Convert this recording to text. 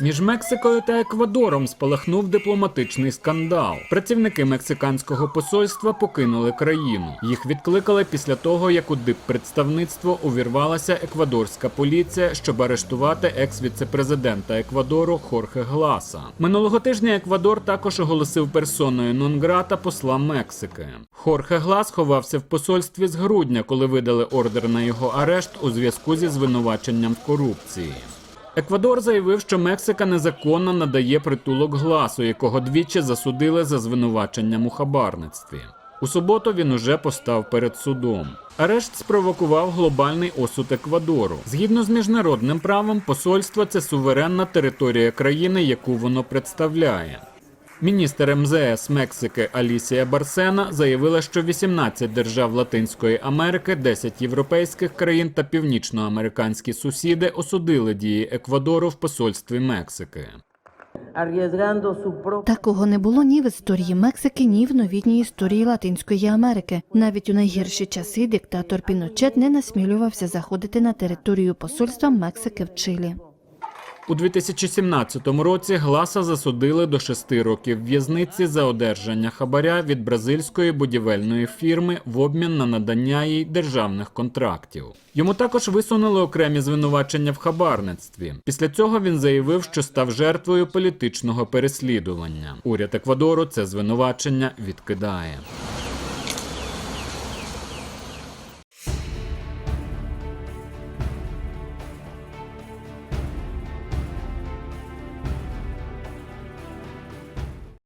Між Мексикою та Еквадором спалахнув дипломатичний скандал. Працівники мексиканського посольства покинули країну. Їх відкликали після того, як у диппредставництво увірвалася еквадорська поліція, щоб арештувати екс-віцепрезидента Еквадору Хорхе Гласа. Минулого тижня Еквадор також оголосив персоною нон-грата посла Мексики. Хорхе Глас ховався в посольстві з грудня, коли видали ордер на його арешт у зв'язку зі звинуваченням в корупції. Еквадор заявив, що Мексика незаконно надає притулок гласу, якого двічі засудили за звинуваченням у хабарництві. У суботу він уже постав перед судом. Арешт спровокував глобальний осуд Еквадору. Згідно з міжнародним правом, посольство це суверенна територія країни, яку воно представляє. Міністр МЗС Мексики Алісія Барсена заявила, що 18 держав Латинської Америки, 10 європейських країн та північноамериканські сусіди осудили дії Еквадору в посольстві Мексики. Такого не було ні в історії Мексики, ні в новітній історії Латинської Америки. Навіть у найгірші часи диктатор Піночет не насмілювався заходити на територію посольства Мексики в Чилі. У 2017 році Гласа засудили до 6 років в'язниці за одержання хабаря від бразильської будівельної фірми в обмін на надання їй державних контрактів. Йому також висунули окремі звинувачення в хабарництві. Після цього він заявив, що став жертвою політичного переслідування. Уряд Еквадору це звинувачення відкидає.